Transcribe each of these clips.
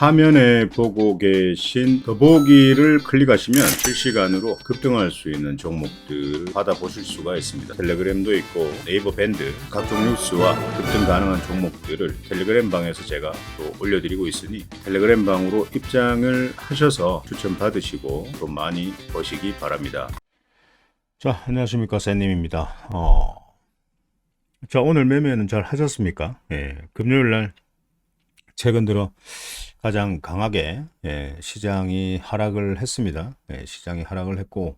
화면에 보고 계신 더보기를 클릭하시면 실시간으로 급등할 수 있는 종목들을 받아보실 수가 있습니다. 텔레그램도 있고 네이버 밴드 각종 뉴스와 급등 가능한 종목들을 텔레그램 방에서 제가 또 올려드리고 있으니 텔레그램 방으로 입장을 하셔서 추천 받으시고 또 많이 보시기 바랍니다. 자, 안녕하십니까. 샌님입니다. 어, 자, 오늘 매매는 잘 하셨습니까? 예, 금요일 날 최근 들어 가장 강하게 예, 시장이 하락을 했습니다. 예, 시장이 하락을 했고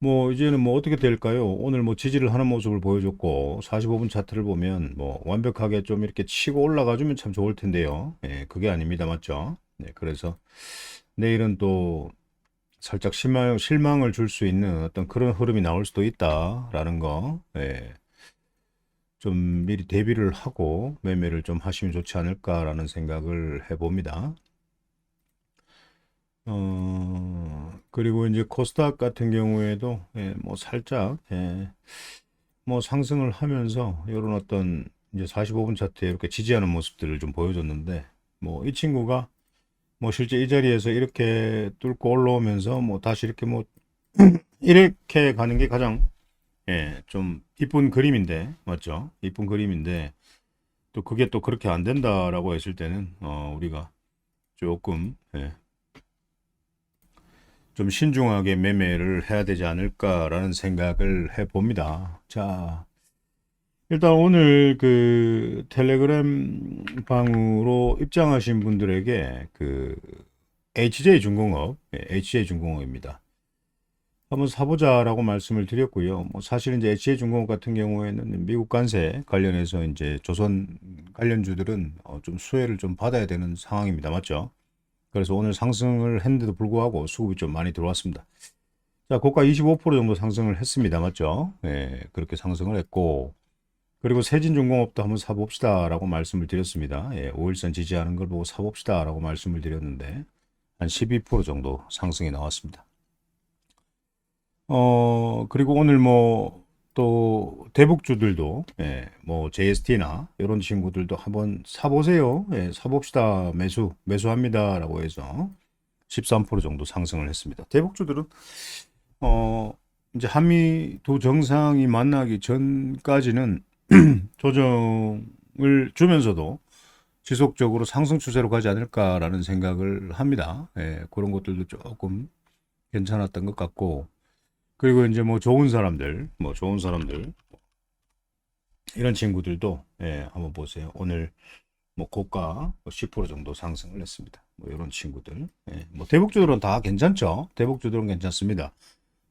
뭐 이제는 뭐 어떻게 될까요? 오늘 뭐 지지를 하는 모습을 보여줬고 45분 차트를 보면 뭐 완벽하게 좀 이렇게 치고 올라가 주면 참 좋을 텐데요. 예, 그게 아닙니다. 맞죠? 네, 그래서 내일은 또 살짝 실망, 실망을 줄 수 있는 어떤 그런 흐름이 나올 수도 있다라는 거, 예, 좀 미리 대비를 하고 매매를 좀 하시면 좋지 않을까라는 생각을 해봅니다. 어, 그리고 이제 코스닥 같은 경우에도, 예, 뭐 살짝, 예, 뭐 상승을 하면서 이런 어떤 이제 45분 차트에 이렇게 지지하는 모습들을 좀 보여줬는데, 뭐 이 친구가 뭐 실제 이 자리에서 이렇게 뚫고 올라오면서 뭐 다시 이렇게 뭐 이렇게 가는 게 가장 예, 좀 이쁜 그림인데 맞죠? 이쁜 그림인데 또 그게 또 그렇게 안 된다라고 했을 때는 어 우리가 조금 예, 좀 신중하게 매매를 해야 되지 않을까라는 생각을 해 봅니다. 자, 일단 오늘 그 텔레그램 방으로 입장하신 분들에게 그 HJ 중공업, 예, HJ 중공업입니다. 한번 사보자라고 말씀을 드렸고요. 뭐 사실 이제 HJ 중공업 같은 경우에는 미국 관세 관련해서 이제 조선 관련주들은 어, 좀 수혜를 좀 받아야 되는 상황입니다. 맞죠? 그래서 오늘 상승을 했는데도 불구하고 수급이 좀 많이 들어왔습니다. 자, 고가 25% 정도 상승을 했습니다. 맞죠? 예, 그렇게 상승을 했고, 그리고 세진중공업도 한번 사봅시다 라고 말씀을 드렸습니다. 예, 5일선 지지하는 걸 보고 사봅시다 라고 말씀을 드렸는데, 한 12% 정도 상승이 나왔습니다. 어, 그리고 오늘 뭐, 또, 대북주들도, 예, 뭐, JST나, 이런 친구들도 한번 사보세요. 예, 사봅시다. 매수, 매수합니다. 라고 해서 13% 정도 상승을 했습니다. 대북주들은, 어, 이제 한미 두 정상이 만나기 전까지는 조정을 주면서도 지속적으로 상승 추세로 가지 않을까라는 생각을 합니다. 예, 그런 것들도 조금 괜찮았던 것 같고, 그리고 이제 뭐 좋은 사람들, 뭐 좋은 사람들, 이런 친구들도, 예, 한번 보세요. 오늘 뭐 고가 10% 정도 상승을 했습니다. 뭐 이런 친구들. 예, 뭐 대북주들은 다 괜찮죠? 대북주들은 괜찮습니다.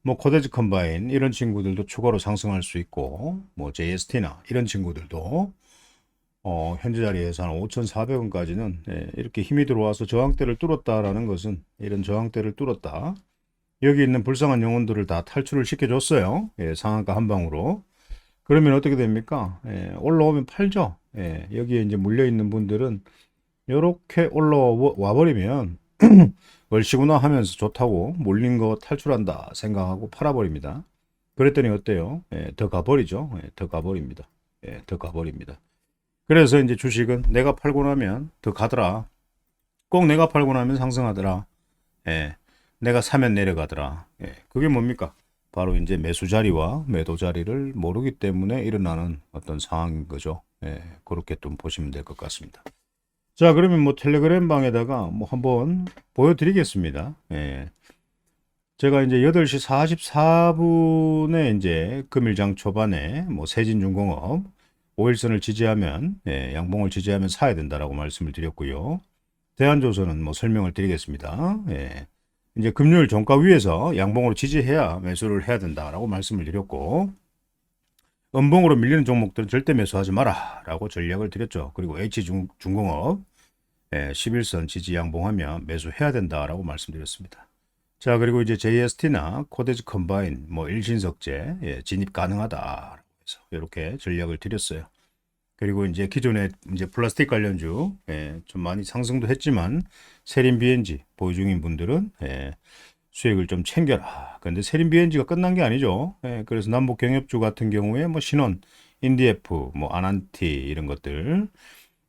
뭐 코데즈 컴바인 이런 친구들도 추가로 상승할 수 있고 뭐 JST나 이런 친구들도 어, 현재 자리에서 한 5,400원까지는 예, 이렇게 힘이 들어와서 저항대를 뚫었다라는 것은 이런 저항대를 뚫었다. 여기 있는 불쌍한 영혼들을 다 탈출을 시켜줬어요. 예, 상한가 한 방으로. 그러면 어떻게 됩니까? 예, 올라오면 팔죠. 예, 여기에 이제 물려 있는 분들은 이렇게 올라와 버리면 월시구나 하면서 좋다고 몰린 거 탈출한다 생각하고 팔아버립니다. 그랬더니 어때요? 예, 더 가버리죠. 예, 더 가버립니다. 예, 더 가버립니다. 그래서 이제 주식은 내가 팔고 나면 더 가더라. 꼭 내가 팔고 나면 상승하더라. 예, 내가 사면 내려가더라. 예, 그게 뭡니까? 바로 이제 매수 자리와 매도 자리를 모르기 때문에 일어나는 어떤 상황인 거죠. 예, 그렇게 좀 보시면 될 것 같습니다. 자, 그러면 뭐 텔레그램 방에다가 뭐 한번 보여드리겠습니다. 예. 제가 이제 8시 44분에 이제 금일장 초반에 뭐 세진중공업 5일선을 지지하면 예, 양봉을 지지하면 사야 된다라고 말씀을 드렸고요. 대한조선은 뭐 설명을 드리겠습니다. 예. 이제 금요일 종가 위에서 양봉으로 지지해야 매수를 해야 된다라고 말씀을 드렸고 음봉으로 밀리는 종목들은 절대 매수하지 마라 라고 전략을 드렸죠. 그리고 H중공업 예, 11선 지지 양봉하면 매수해야 된다라고 말씀드렸습니다. 자 그리고 이제 JST나 코데즈 컴바인 뭐 일신석재 예, 진입 가능하다 해서 이렇게 전략을 드렸어요. 그리고 이제 기존에 이제 플라스틱 관련주 예, 좀 많이 상승도 했지만 세린 BNG 보유 중인 분들은 예, 수익을 좀 챙겨라. 근데 세린 BNG가 끝난 게 아니죠. 예, 그래서 남북 경협주 같은 경우에 뭐 신원, 인디에프, 뭐 아난티 이런 것들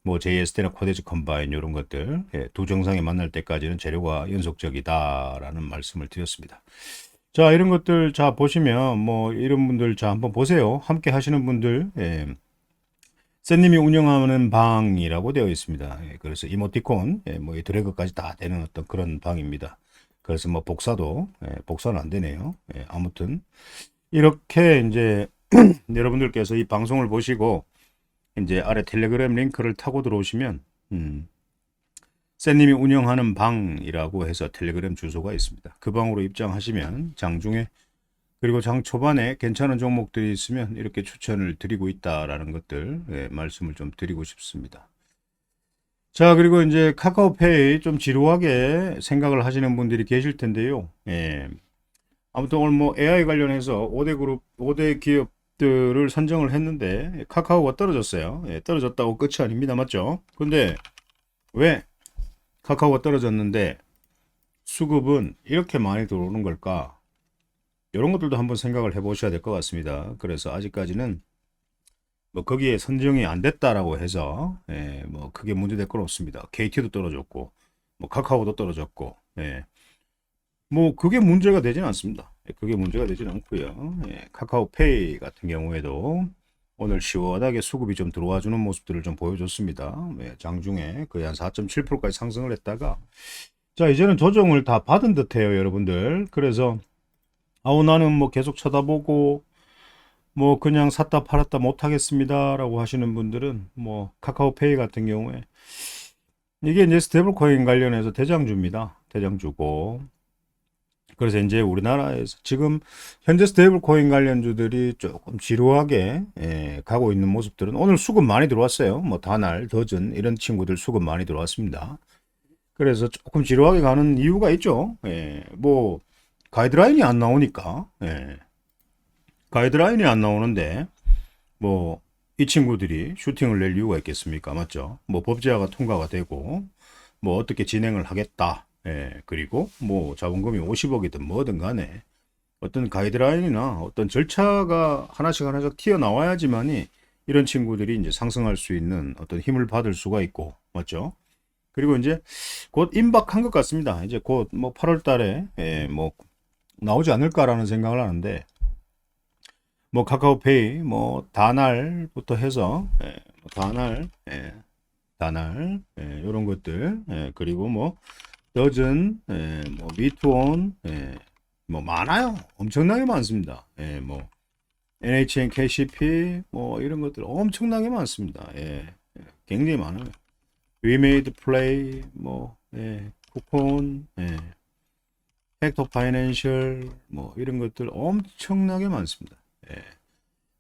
뭐 JST나 코데즈 컴바인 이런 것들 예, 두 정상이 만날 때까지는 재료가 연속적이다라는 말씀을 드렸습니다. 자 이런 것들 자 보시면 뭐 이런 분들 자 한번 보세요. 함께 하시는 분들 예, 쌤님이 운영하는 방이라고 되어 있습니다. 예, 그래서 이모티콘, 예, 뭐이 드래그까지 다 되는 어떤 그런 방입니다. 그래서 뭐 복사도, 예, 복사는 안 되네요. 예, 아무튼 이렇게 이제 여러분들께서 이 방송을 보시고 이제 아래 텔레그램 링크를 타고 들어오시면 음, 쌤님이 운영하는 방이라고 해서 텔레그램 주소가 있습니다. 그 방으로 입장하시면 장중에 그리고 장 초반에 괜찮은 종목들이 있으면 이렇게 추천을 드리고 있다라는 것들 예, 말씀을 좀 드리고 싶습니다. 자, 그리고 이제 카카오페이 좀 지루하게 생각을 하시는 분들이 계실 텐데요. 예. 아무튼 오늘 뭐 AI 관련해서 5대 그룹, 5대 기업들을 선정을 했는데 카카오가 떨어졌어요. 예, 떨어졌다고 끝이 아닙니다. 맞죠? 근데 왜 카카오가 떨어졌는데 수급은 이렇게 많이 들어오는 걸까? 이런 것들도 한번 생각을 해보셔야 될 것 같습니다. 그래서 아직까지는 뭐 거기에 선정이 안 됐다라고 해서 예, 뭐 크게 문제될 건 없습니다. KT도 떨어졌고 뭐 카카오도 떨어졌고 예. 뭐 그게 문제가 되지는 않습니다. 예, 그게 문제가 되지는 않고요. 예, 카카오페이 같은 경우에도 오늘 시원하게 수급이 좀 들어와 주는 모습들을 좀 보여줬습니다. 예, 장중에 거의 한 4.7%까지 상승을 했다가 자 이제는 조정을 다 받은 듯해요, 여러분들. 그래서 아우 나는 뭐 계속 쳐다보고 뭐 그냥 샀다 팔았다 못 하겠습니다라고 하시는 분들은 뭐 카카오페이 같은 경우에 이게 이제 스테이블 코인 관련해서 대장주입니다. 대장주고 그래서 이제 우리나라에서 지금 현재 스테이블 코인 관련주들이 조금 지루하게 예, 가고 있는 모습들은 오늘 수급 많이 들어왔어요. 뭐 다날, 더즌 이런 친구들 수급 많이 들어왔습니다. 그래서 조금 지루하게 가는 이유가 있죠. 예, 뭐 가이드라인이 안 나오니까 예. 가이드라인이 안 나오는데 뭐 이 친구들이 슈팅을 낼 이유가 있겠습니까? 맞죠? 뭐 법제화가 통과가 되고 뭐 어떻게 진행을 하겠다. 예. 그리고 뭐 자본금이 50억이든 뭐든 간에 어떤 가이드라인이나 어떤 절차가 하나씩 하나씩 튀어나와야지만이 이런 친구들이 이제 상승할 수 있는 어떤 힘을 받을 수가 있고 맞죠? 그리고 이제 곧 임박한 것 같습니다. 이제 곧 뭐 8월 달에 예, 뭐 나오지 않을까라는 생각을 하는데 뭐 카카오페이 뭐 다날부터 해서 예, 뭐 다날 예, 다날 예, 이런 것들 예, 그리고 뭐 더즌 예, 뭐 미투온 예, 뭐 많아요. 엄청나게 많습니다. 예, 뭐 NHN KCP 뭐 이런 것들 엄청나게 많습니다. 예, 예, 굉장히 많아요. We made play 뭐 예, 쿠폰 예, 팩터 파이낸셜 뭐 이런 것들 엄청나게 많습니다. 예.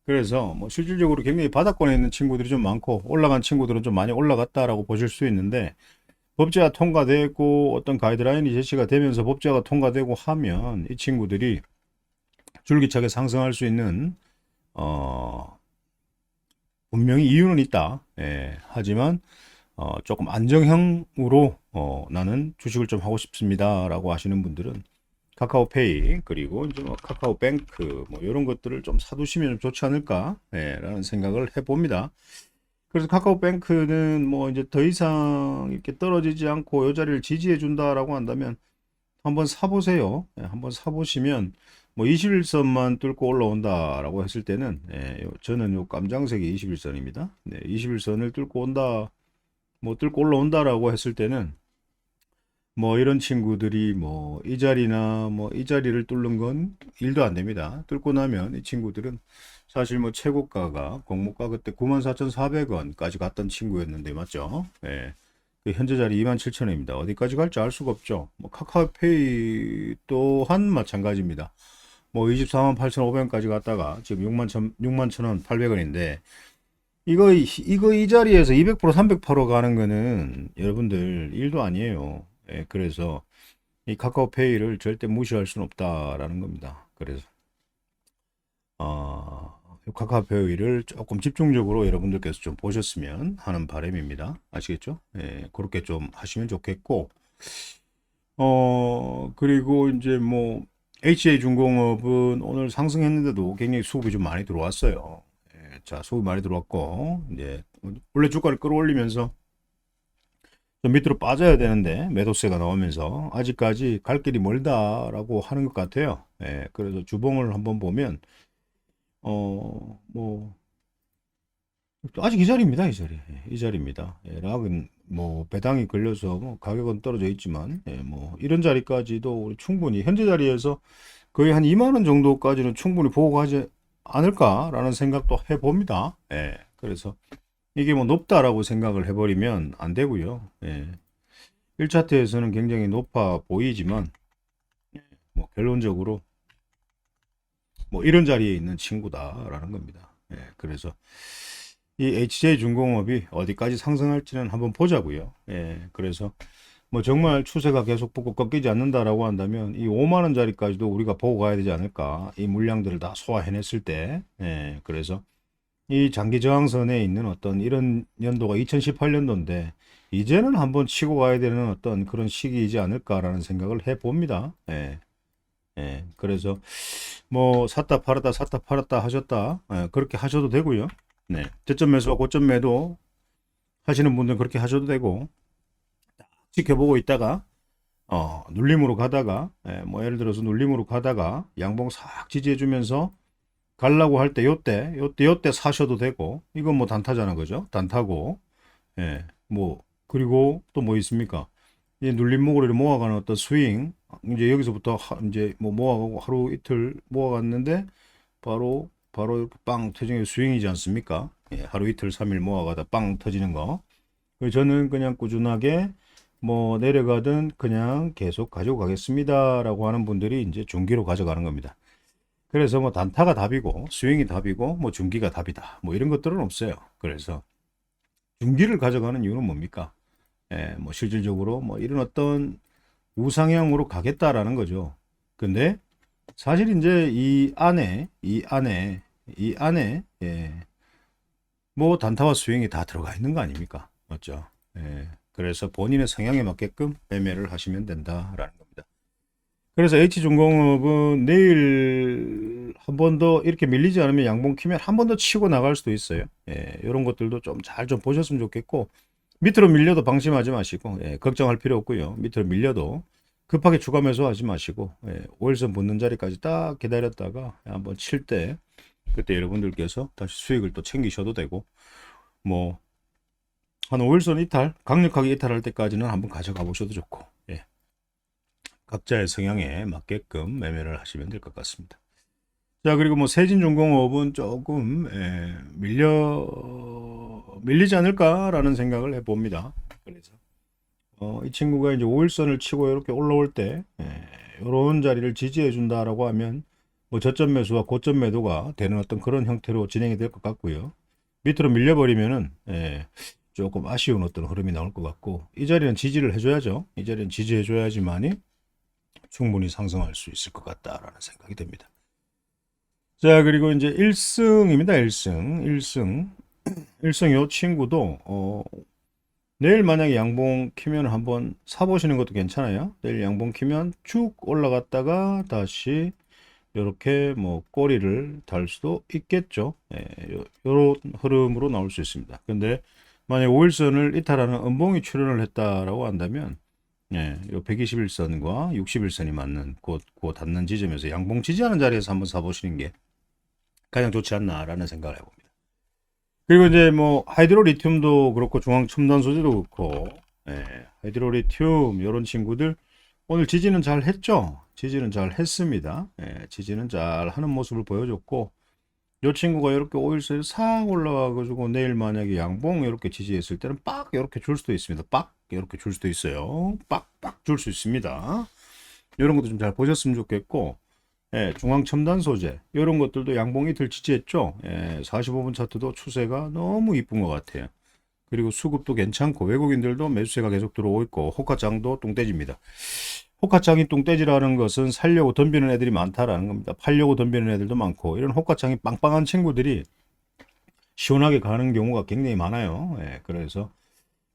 그래서 뭐 실질적으로 굉장히 바닥권에 있는 친구들이 좀 많고 올라간 친구들은 좀 많이 올라갔다라고 보실 수 있는데 법제가 통과되고 어떤 가이드라인이 제시가 되면서 법제가 통과되고 하면 이 친구들이 줄기차게 상승할 수 있는 어 분명히 이유는 있다. 예. 하지만 어 조금 안정형으로 어 나는 주식을 좀 하고 싶습니다라고 하시는 분들은 카카오페이 그리고 이제 뭐 카카오뱅크 뭐 이런 것들을 좀 사두시면 좋지 않을까 예, 라는 생각을 해봅니다. 그래서 카카오뱅크는 뭐 이제 더 이상 이렇게 떨어지지 않고 이 자리를 지지해 준다라고 한다면 한번 사보세요. 예, 한번 사보시면 뭐 21선만 뚫고 올라온다라고 했을 때는 예, 요- 저는 요 깜장색이 21선입니다. 네, 21선을 뚫고 온다 뭐 뚫고 올라온다라고 했을 때는 뭐 이런 친구들이 뭐 이 자리나 뭐 이 자리를 뚫는 건 일도 안 됩니다. 뚫고 나면 이 친구들은 사실 뭐 최고가가 공모가 그때 94,400원까지 갔던 친구였는데 맞죠? 예. 그 현재 자리 27,000원입니다. 어디까지 갈지 알 수가 없죠. 뭐 카카오페이 또한 마찬가지입니다. 뭐 248,500원까지 갔다가 지금 6만 1 6만 1,000원 800원인데 이거 이거 이 자리에서 200% 300% 가는 거는 여러분들 일도 아니에요. 예, 그래서 이 카카오페이를 절대 무시할 수는 없다라는 겁니다. 그래서 어, 이 카카오페이를 조금 집중적으로 여러분들께서 좀 보셨으면 하는 바람입니다. 아시겠죠? 예, 그렇게 좀 하시면 좋겠고 어 그리고 이제 뭐 HA 중공업은 오늘 상승했는데도 굉장히 수급이 좀 많이 들어왔어요. 예, 자, 수급이 많이 들어왔고 이제 원래 주가를 끌어올리면서 좀 밑으로 빠져야 되는데 매도세가 나오면서 아직까지 갈 길이 멀다라고 하는 것 같아요. 예, 그래서 주봉을 한번 보면 어 뭐 아직 이 자리입니다, 이 자리, 예, 이 자리입니다. 예, 락은 뭐 배당이 걸려서 뭐 가격은 떨어져 있지만 예, 뭐 이런 자리까지도 충분히 현재 자리에서 거의 한 2만 원 정도까지는 충분히 보고 가지 않을까라는 생각도 해봅니다. 예, 그래서 이게 뭐 높다라고 생각을 해버리면 안 되고요. 예. 1차트에서는 굉장히 높아 보이지만 예, 뭐 결론적으로 뭐 이런 자리에 있는 친구다라는 겁니다. 예, 그래서 이 HJ중공업이 어디까지 상승할지는 한번 보자고요. 예, 그래서 뭐 정말 추세가 계속 붙고 꺾이지 않는다라고 한다면 이 5만 원짜리까지도 우리가 보고 가야 되지 않을까? 이 물량들을 다 소화해냈을 때, 예, 그래서 이 장기 저항선에 있는 어떤 이런 연도가 2018년도인데 이제는 한번 치고 가야 되는 어떤 그런 시기이지 않을까라는 생각을 해봅니다. 예. 예. 그래서 뭐 샀다 팔았다 샀다 팔았다 하셨다 예, 그렇게 하셔도 되고요. 네. 저점 매수와 고점 매도 하시는 분들은 그렇게 하셔도 되고 딱 지켜보고 있다가 어, 눌림으로 가다가 예, 뭐 예를 들어서 눌림으로 가다가 양봉 싹 지지해 주면서 가려고 할 때 요때 요때 요때 사셔도 되고 이건 뭐 단타잖아 그죠? 단타고. 예 뭐 그리고 또 뭐 있습니까? 이 눌림목으로 모아가는 어떤 스윙 이제 여기서부터 하- 이제 뭐 모아가고 하루 이틀 모아갔는데 바로 바로 빵 터지는 게 스윙이지 않습니까? 예, 하루 이틀 삼일 모아가다 빵 터지는 거. 그래서 저는 그냥 꾸준하게 뭐 내려가든 그냥 계속 가지고 가겠습니다 라고 하는 분들이 이제 중기로 가져가는 겁니다. 그래서 뭐 단타가 답이고 스윙이 답이고 뭐 중기가 답이다. 뭐 이런 것들은 없어요. 그래서 중기를 가져가는 이유는 뭡니까? 예, 뭐 실질적으로 뭐 이런 어떤 우상향으로 가겠다라는 거죠. 근데 사실 이제 이 안에 이 안에 이 안에 예, 뭐 단타와 스윙이 다 들어가 있는 거 아닙니까? 맞죠? 예, 그래서 본인의 성향에 맞게끔 매매를 하시면 된다라는 겁니다. 그래서 H중공업은 내일 한 번 더 이렇게 밀리지 않으면 양봉 키면 한 번 더 치고 나갈 수도 있어요. 예, 이런 것들도 좀잘좀 보셨으면 좋겠고 밑으로 밀려도 방심하지 마시고 예, 걱정할 필요 없고요. 밑으로 밀려도 급하게 추가 매수하지 마시고 예, 5일선 붙는 자리까지 딱 기다렸다가 한번 칠 때 그때 여러분들께서 다시 수익을 또 챙기셔도 되고 뭐 한 5일선 이탈 강력하게 이탈할 때까지는 한번 가져가 보셔도 좋고 예. 각자의 성향에 맞게끔 매매를 하시면 될 것 같습니다. 자, 그리고 뭐 세진중공업은 조금 예, 밀려 밀리지 않을까라는 생각을 해봅니다. 그래서 어, 이 친구가 이제 5일선을 치고 이렇게 올라올 때 예, 이런 자리를 지지해 준다라고 하면 뭐 저점 매수와 고점 매도가 되는 어떤 그런 형태로 진행이 될 것 같고요. 밑으로 밀려버리면은 예, 조금 아쉬운 어떤 흐름이 나올 것 같고 이 자리는 지지를 해줘야죠. 이 자리는 지지해줘야지만이 충분히 상승할 수 있을 것 같다라는 생각이 듭니다. 자, 그리고 이제 1승입니다. 1승. 1승. 1승 요 친구도 어 내일 만약에 양봉 키면 한번 사보시는 것도 괜찮아요. 내일 양봉 키면 쭉 올라갔다가 다시 이렇게 뭐 꼬리를 달 수도 있겠죠. 예, 요, 요런 흐름으로 나올 수 있습니다. 근데 만약 5일선을 이탈하는 음봉이 출현을 했다라고 한다면 예, 요 121선과 61선이 맞는 곧, 곧 닿는 지점에서 양봉 지지하는 자리에서 한번 사보시는 게 가장 좋지 않나라는 생각을 해봅니다. 그리고 이제 뭐 하이드로 리튬도 그렇고 중앙 첨단 소재도 그렇고 예, 하이드로 리튬 이런 친구들 오늘 지지는 잘 했죠. 지지는 잘 했습니다. 예, 지지는 잘 하는 모습을 보여줬고 이 친구가 이렇게 5일선에 싹 올라와가지고 내일 만약에 양봉 이렇게 지지했을 때는 빡 이렇게 줄 수도 있습니다. 빡 이렇게 줄 수도 있어요. 빡빡 줄 수 있습니다. 이런 것도 좀 잘 보셨으면 좋겠고 예, 중앙 첨단 소재 이런 것들도 양봉이 들 지지했죠. 예, 45분 차트도 추세가 너무 이쁜 것 같아요. 그리고 수급도 괜찮고 외국인들도 매수세가 계속 들어오고 있고 호가장도 똥돼지입니다. 호가장이 똥돼지라는 것은 살려고 덤비는 애들이 많다라는 겁니다. 팔려고 덤비는 애들도 많고 이런 호가장이 빵빵한 친구들이 시원하게 가는 경우가 굉장히 많아요. 예, 그래서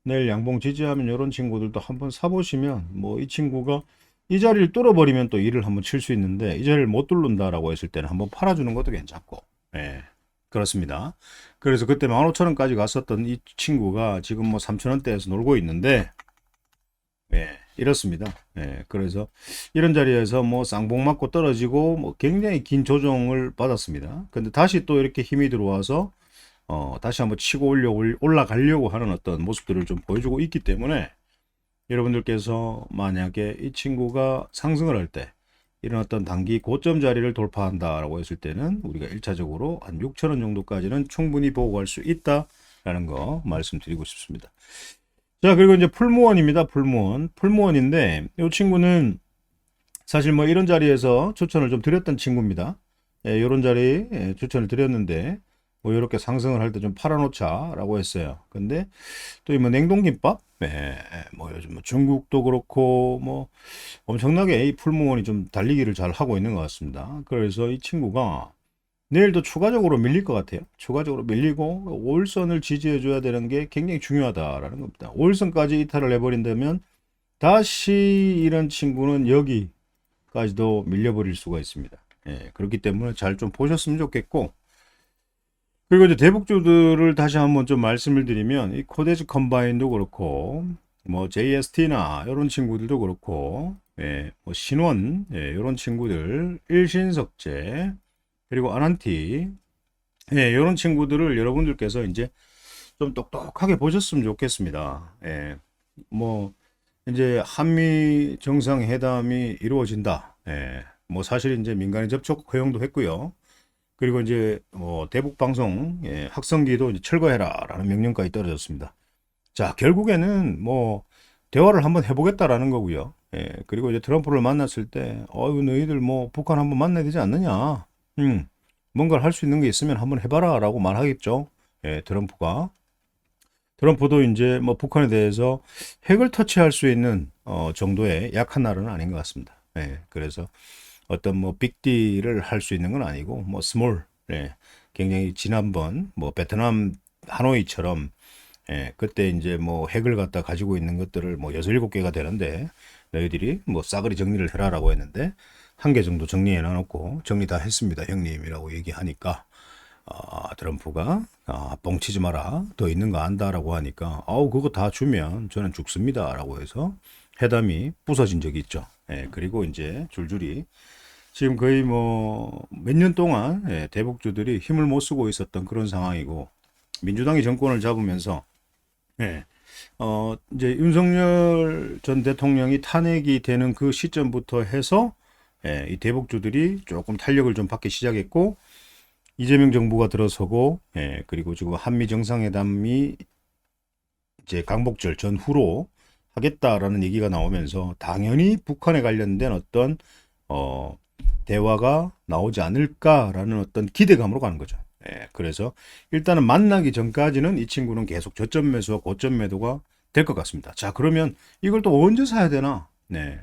내일 양봉 지지하면 이런 친구들도 한번 사보시면 뭐 이 친구가 이 자리를 뚫어버리면 또 일을 한번 칠 수 있는데 이 자리를 못 뚫는다라고 했을 때는 한번 팔아주는 것도 괜찮고 예. 그렇습니다. 그래서 그때 15,000원까지 갔었던 이 친구가 지금 뭐 3,000원대에서 놀고 있는데, 예, 이렇습니다. 예, 그래서 이런 자리에서 뭐 쌍봉 맞고 떨어지고 뭐 굉장히 긴 조정을 받았습니다. 근데 다시 또 이렇게 힘이 들어와서 어, 다시 한번 치고 올려 올라가려고 하는 어떤 모습들을 좀 보여주고 있기 때문에 여러분들께서 만약에 이 친구가 상승을 할 때 이런 어떤 단기 고점 자리를 돌파한다라고 했을 때는 우리가 1차적으로 한 6천원 정도까지는 충분히 보고 갈 수 있다라는 거 말씀드리고 싶습니다. 자, 그리고 이제 풀무원입니다. 풀무원. 풀무원인데 이 친구는 사실 뭐 이런 자리에서 추천을 좀 드렸던 친구입니다. 예, 이런 자리 예, 추천을 드렸는데 뭐 이렇게 상승을 할 때 좀 팔아놓자라고 했어요. 근데 또 이 뭐 냉동김밥, 예, 뭐 요즘 뭐 중국도 그렇고 뭐 엄청나게 이 풀무원이 좀 달리기를 잘 하고 있는 것 같습니다. 그래서 이 친구가 내일도 추가적으로 밀릴 것 같아요. 추가적으로 밀리고 올선을 지지해 줘야 되는 게 굉장히 중요하다라는 겁니다. 올선까지 이탈을 해버린다면 다시 이런 친구는 여기까지도 밀려버릴 수가 있습니다. 예, 그렇기 때문에 잘 좀 보셨으면 좋겠고 그리고 이제 대북주들을 다시 한번 좀 말씀을 드리면 이 코데즈 컴바인도 그렇고 뭐 JST나 이런 친구들도 그렇고 예, 뭐 신원 예, 이런 친구들 일신석재 그리고 아난티 예, 이런 친구들을 여러분들께서 이제 좀 똑똑하게 보셨으면 좋겠습니다. 예, 뭐 이제 한미 정상회담이 이루어진다. 예, 뭐 사실 이제 민간인 접촉 허용도 했고요. 그리고 이제 뭐 대북 방송 예, 학성기도 이제 철거해라라는 명령까지 떨어졌습니다. 자, 결국에는 뭐 대화를 한번 해보겠다라는 거고요. 예, 그리고 이제 트럼프를 만났을 때, 어유 너희들 뭐 북한 한번 만나야 되지 않느냐? 음, 뭔가를 할 수 있는 게 있으면 한번 해봐라라고 말하겠죠. 예, 트럼프가. 트럼프도 이제 뭐 북한에 대해서 핵을 터치할 수 있는 어, 정도의 약한 나라는 아닌 것 같습니다. 예, 그래서 어떤 뭐 빅딜을 할 수 있는 건 아니고 뭐 스몰, 예, 굉장히 지난번 뭐 베트남 하노이처럼 예, 그때 이제 뭐 핵을 갖다 가지고 있는 것들을 뭐 여섯 일곱 개가 되는데 너희들이 뭐 싸그리 정리를 해라라고 했는데 한 개 정도 정리해 놔놓고 정리 다 했습니다 형님이라고 얘기하니까 아, 트럼프가 아, 뻥치지 마라 더 있는 거 안다라고 하니까 아우 그거 다 주면 저는 죽습니다라고 해서 회담이 부서진 적이 있죠. 예, 그리고 이제 줄줄이 지금 거의 뭐 몇 년 동안 예, 대북주들이 힘을 못 쓰고 있었던 그런 상황이고 민주당이 정권을 잡으면서 예, 어, 이제 윤석열 전 대통령이 탄핵이 되는 그 시점부터 해서 예, 이 대북주들이 조금 탄력을 좀 받기 시작했고 이재명 정부가 들어서고 예, 그리고 지금 한미 정상회담이 이제 강복절 전후로 하겠다라는 얘기가 나오면서 당연히 북한에 관련된 어떤 어, 대화가 나오지 않을까라는 어떤 기대감으로 가는 거죠. 예, 그래서 일단은 만나기 전까지는 이 친구는 계속 저점 매수와 고점 매도가 될 것 같습니다. 자, 그러면 이걸 또 언제 사야 되나? 네.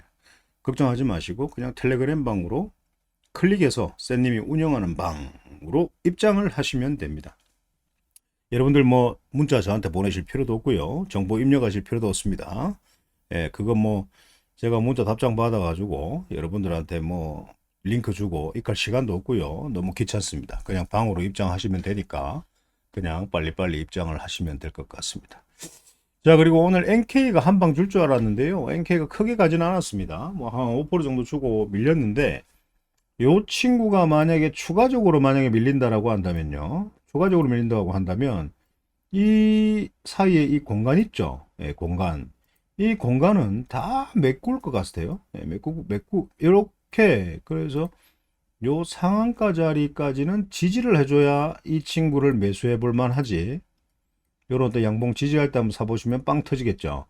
걱정하지 마시고 그냥 텔레그램 방으로 클릭해서 쌤님이 운영하는 방으로 입장을 하시면 됩니다. 여러분들 뭐 문자 저한테 보내실 필요도 없고요. 정보 입력하실 필요도 없습니다. 예, 그거 뭐 제가 문자 답장 받아가지고 여러분들한테 뭐 링크 주고 입할 시간도 없고요. 너무 귀찮습니다. 그냥 방으로 입장하시면 되니까 그냥 빨리빨리 입장을 하시면 될 것 같습니다. 자, 그리고 오늘 NK가 한 방 줄 줄 알았는데요. NK가 크게 가진 않았습니다. 뭐 한 5% 정도 주고 밀렸는데 요 친구가 만약에 추가적으로 만약에 밀린다라고 한다면요. 추가적으로 밀린다고 한다면 이 사이에 이 공간 있죠. 예, 공간. 이 공간은 다 메꿀 것 같아요. 예, 메꾸고 메꾸 이렇게 그래서 요 상한가 자리까지는 지지를 해줘야 이 친구를 매수해 볼 만 하지. 요런 또 양봉 지지할 때 한번 사보시면 빵 터지겠죠.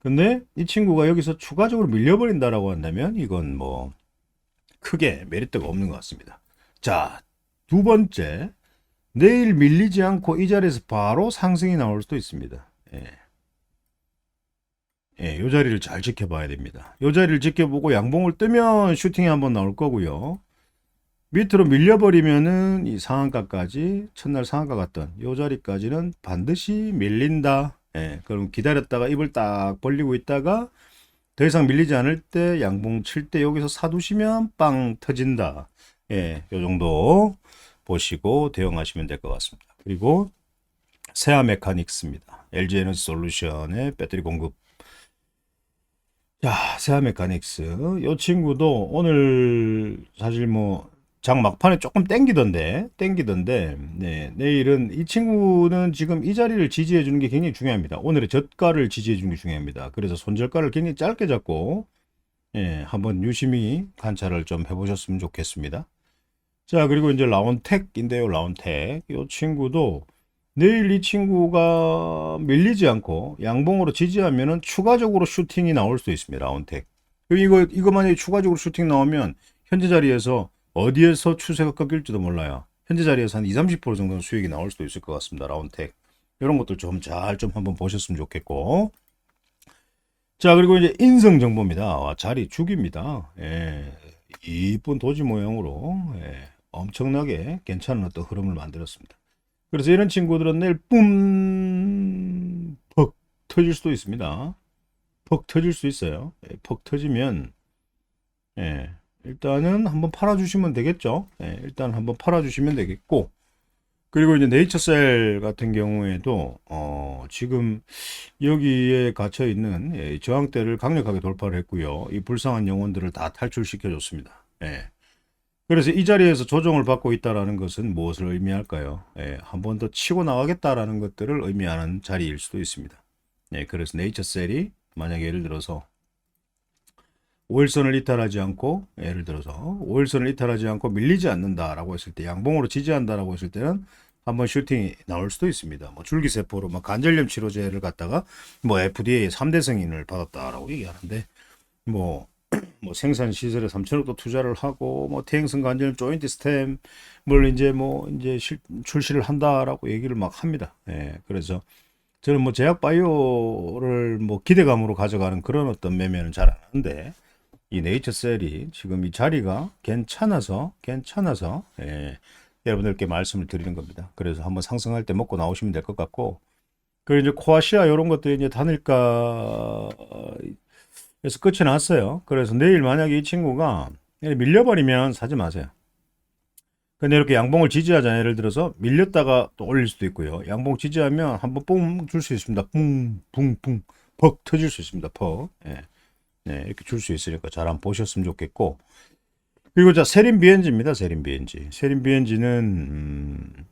근데 이 친구가 여기서 추가적으로 밀려버린다라고 한다면 이건 뭐 크게 메리트가 없는 것 같습니다. 자, 두 번째. 내일 밀리지 않고 이 자리에서 바로 상승이 나올 수도 있습니다. 예. 예, 요 자리를 잘 지켜봐야 됩니다. 요 자리를 지켜보고 양봉을 뜨면 슈팅이 한번 나올 거고요. 밑으로 밀려버리면은 이 상한가까지 첫날 상한가 갔던 요 자리까지는 반드시 밀린다. 예, 그럼 기다렸다가 입을 딱 벌리고 있다가 더 이상 밀리지 않을 때 양봉 칠 때 여기서 사두시면 빵 터진다. 예, 요 정도 보시고 대응하시면 될 것 같습니다. 그리고 세아 메카닉스입니다. LG 에너지 솔루션의 배터리 공급. 자, 세아 메카닉스. 이 친구도 오늘 사실 뭐 장 막판에 조금 땡기던데, 땡기던데, 네, 내일은 이 친구는 지금 이 자리를 지지해 주는 게 굉장히 중요합니다. 오늘의 저가를 지지해 주는 게 중요합니다. 그래서 손절가를 굉장히 짧게 잡고, 예, 한번 유심히 관찰을 좀 해보셨으면 좋겠습니다. 자, 그리고 이제 라운텍인데요, 라운텍. 이 친구도 내일 이 친구가 밀리지 않고 양봉으로 지지하면은 추가적으로 슈팅이 나올 수도 있습니다, 라운텍. 이거, 이거 만약에 추가적으로 슈팅 나오면 현재 자리에서 어디에서 추세가 꺾일지도 몰라요. 현재 자리에서 한 20, 30% 정도는 수익이 나올 수도 있을 것 같습니다, 라운텍. 이런 것들 좀잘좀 한번 보셨으면 좋겠고. 자, 그리고 이제 인성 정보입니다. 와, 자리 죽입니다. 예. 이쁜 도지 모양으로 예, 엄청나게 괜찮은 어떤 흐름을 만들었습니다. 그래서 이런 친구들은 내일 뿜, 퍽 터질 수도 있습니다. 퍽 터질 수 있어요. 예, 퍽 터지면, 예, 일단은 한번 팔아주시면 되겠죠. 예, 일단 한번 팔아주시면 되겠고, 그리고 이제 네이처셀 같은 경우에도, 어, 지금 여기에 갇혀 있는 예, 저항대를 강력하게 돌파를 했고요. 이 불쌍한 영혼들을 다 탈출시켜 줬습니다. 예. 그래서 이 자리에서 조정을 받고 있다라는 것은 무엇을 의미할까요? 예, 한 번 더 치고 나가겠다라는 것들을 의미하는 자리일 수도 있습니다. 예, 그래서 네이처셀이 만약에 예를 들어서 5일선을 이탈하지 않고 예를 들어서 5일선을 이탈하지 않고 밀리지 않는다라고 했을 때 양봉으로 지지한다라고 했을 때는 한번 슈팅이 나올 수도 있습니다. 뭐 줄기세포로 막 관절염 치료제를 갖다가 뭐 FDA 3대 승인을 받았다라고 얘기하는데 뭐, 뭐 생산 시설에 3천억도 투자를 하고 뭐 퇴행성 관절 조인트 스템을 이제 뭐 이제 실, 출시를 한다라고 얘기를 막 합니다. 예, 그래서 저는 뭐 제약 바이오를 뭐 기대감으로 가져가는 그런 어떤 매매는 잘 안 하는데 이 네이처셀이 지금 이 자리가 괜찮아서 괜찮아서 예, 여러분들께 말씀을 드리는 겁니다. 그래서 한번 상승할 때 먹고 나오시면 될 것 같고 그리고 이제 코아시아 이런 것들이 이제 단일가 에서 끝이 났어요. 그래서 내일 만약에 이 친구가 밀려버리면 사지 마세요. 근데 이렇게 양봉을 지지하자 예를 들어서 밀렸다가 또 올릴 수도 있고요. 양봉 지지하면 한번 뽕 줄 수 있습니다. 뿡, 뿡, 뿡, 퍽 터질 수 있습니다. 퍽. 예. 네, 이렇게 줄 수 있으니까 잘 한번 보셨으면 좋겠고. 그리고 자, 세린 비엔지입니다. 세린 비엔지. 세린 비엔지는, 음,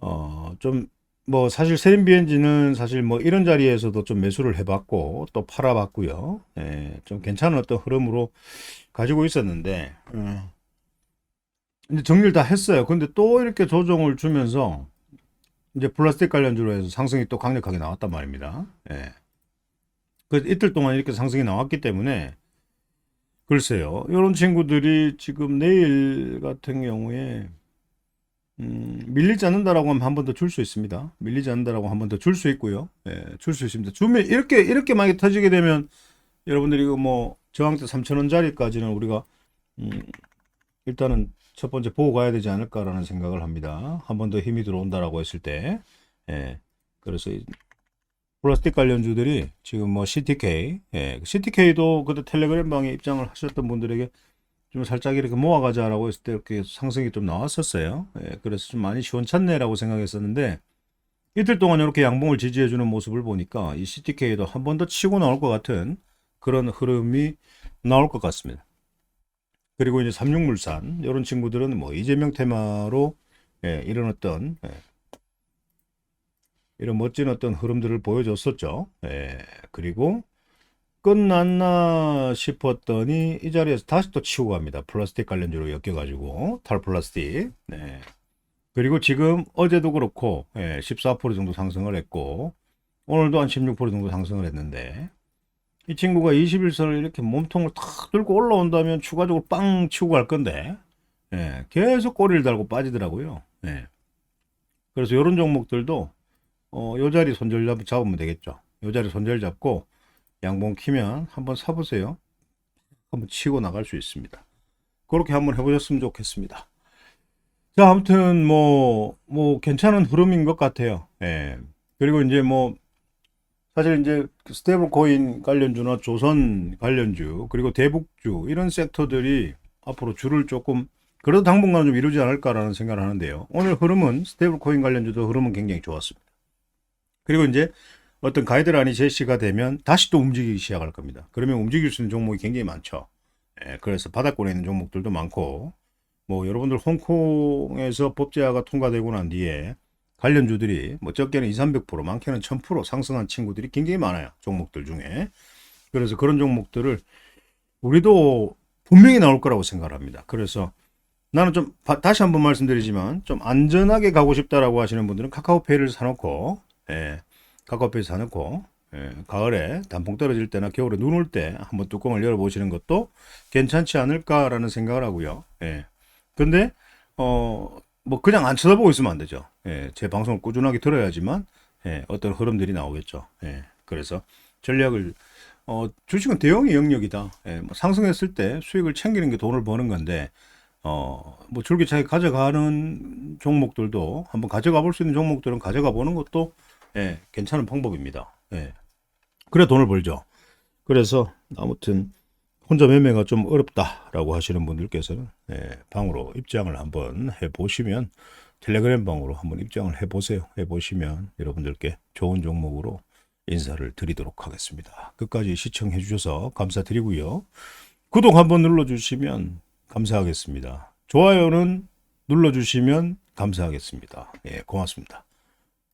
어, 좀, 뭐, 사실 세린 비엔지는 사실 뭐 이런 자리에서도 좀 매수를 해봤고, 또 팔아봤고요. 예, 좀 괜찮은 어떤 흐름으로 가지고 있었는데, 음, 이제 정리를 다 했어요. 근데 또 이렇게 조정을 주면서, 이제 플라스틱 관련주로 해서 상승이 또 강력하게 나왔단 말입니다. 예. 그 이틀 동안 이렇게 상승이 나왔기 때문에 글쎄요. 이런 친구들이 지금 내일 같은 경우에 음, 밀리지 않는다라고 하면 한 번 더 줄 수 있습니다. 밀리지 않는다라고 한 번 더 줄 수 있고요. 예, 줄 수 있습니다. 주면 이렇게 이렇게 만약에 터지게 되면 여러분들이 이거 뭐 저항대 3,000원짜리까지는 우리가 음, 일단은 첫 번째 보고 가야 되지 않을까라는 생각을 합니다. 한 번 더 힘이 들어온다라고 했을 때. 예. 그래서 이 플라스틱 관련주들이 지금 뭐 CTK, 예, CTK도 그때 텔레그램 방에 입장을 하셨던 분들에게 좀 살짝 이렇게 모아가자라고 했을 때 이렇게 상승이 좀 나왔었어요. 예, 그래서 좀 많이 시원찮네라고 생각했었는데 이틀 동안 이렇게 양봉을 지지해주는 모습을 보니까 이 CTK도 한 번 더 치고 나올 것 같은 그런 흐름이 나올 것 같습니다. 그리고 이제 삼육물산 이런 친구들은 뭐 이재명 테마로 예, 이런 어떤 예, 이런 멋진 어떤 흐름들을 보여줬었죠. 예, 그리고 끝났나 싶었더니 이 자리에서 다시 또 치고 갑니다. 플라스틱 관련주로 엮여가지고 탈플라스틱. 네. 그리고 지금 어제도 그렇고 예, 14% 정도 상승을 했고 오늘도 한 16% 정도 상승을 했는데 이 친구가 21선을 이렇게 몸통을 탁 들고 올라온다면 추가적으로 빵 치고 갈 건데 예, 계속 꼬리를 달고 빠지더라고요. 예. 그래서 이런 종목들도 어, 요 자리 손절 잡- 잡으면 되겠죠. 요 자리 손절 잡고 양봉 키면 한번 사보세요. 한번 치고 나갈 수 있습니다. 그렇게 한번 해보셨으면 좋겠습니다. 자, 아무튼 뭐, 뭐 괜찮은 흐름인 것 같아요. 예. 그리고 이제 뭐 사실 이제 그 스테이블 코인 관련주나 조선 관련주 그리고 대북주 이런 섹터들이 앞으로 줄을 조금 그래도 당분간은 좀 이루지 않을까라는 생각을 하는데요. 오늘 흐름은 스테이블 코인 관련주도 흐름은 굉장히 좋았습니다. 그리고 이제 어떤 가이드라인이 제시가 되면 다시 또 움직이기 시작할 겁니다. 그러면 움직일 수 있는 종목이 굉장히 많죠. 예, 그래서 바닥권에 있는 종목들도 많고, 뭐 여러분들 홍콩에서 법제화가 통과되고 난 뒤에 관련주들이 뭐 적게는 2, 300%, 많게는 1000% 상승한 친구들이 굉장히 많아요. 종목들 중에. 그래서 그런 종목들을 우리도 분명히 나올 거라고 생각을 합니다. 그래서 나는 좀 바- 다시 한번 말씀드리지만 좀 안전하게 가고 싶다라고 하시는 분들은 카카오페이를 사놓고 예, 카카오페이 사놓고 예, 가을에 단풍 떨어질 때나 겨울에 눈 올 때 한번 뚜껑을 열어보시는 것도 괜찮지 않을까라는 생각을 하고요. 예. 근데 어 뭐 그냥 안 쳐다보고 있으면 안 되죠. 예, 제 방송을 꾸준하게 들어야지만 예, 어떤 흐름들이 나오겠죠. 예, 그래서 전략을 어, 주식은 대형의 영역이다. 예, 뭐 상승했을 때 수익을 챙기는 게 돈을 버는 건데 어, 뭐 줄기차게 가져가는 종목들도 한번 가져가 볼 수 있는 종목들은 가져가 보는 것도 예, 괜찮은 방법입니다. 예. 그래 돈을 벌죠. 그래서 아무튼 혼자 매매가 좀 어렵다라고 하시는 분들께서는 예, 방으로 입장을 한번 해 보시면 텔레그램 방으로 한번 입장을 해 보세요. 해 보시면 여러분들께 좋은 종목으로 인사를 드리도록 하겠습니다. 끝까지 시청해 주셔서 감사드리고요. 구독 한번 눌러 주시면 감사하겠습니다. 좋아요는 눌러 주시면 감사하겠습니다. 예, 고맙습니다.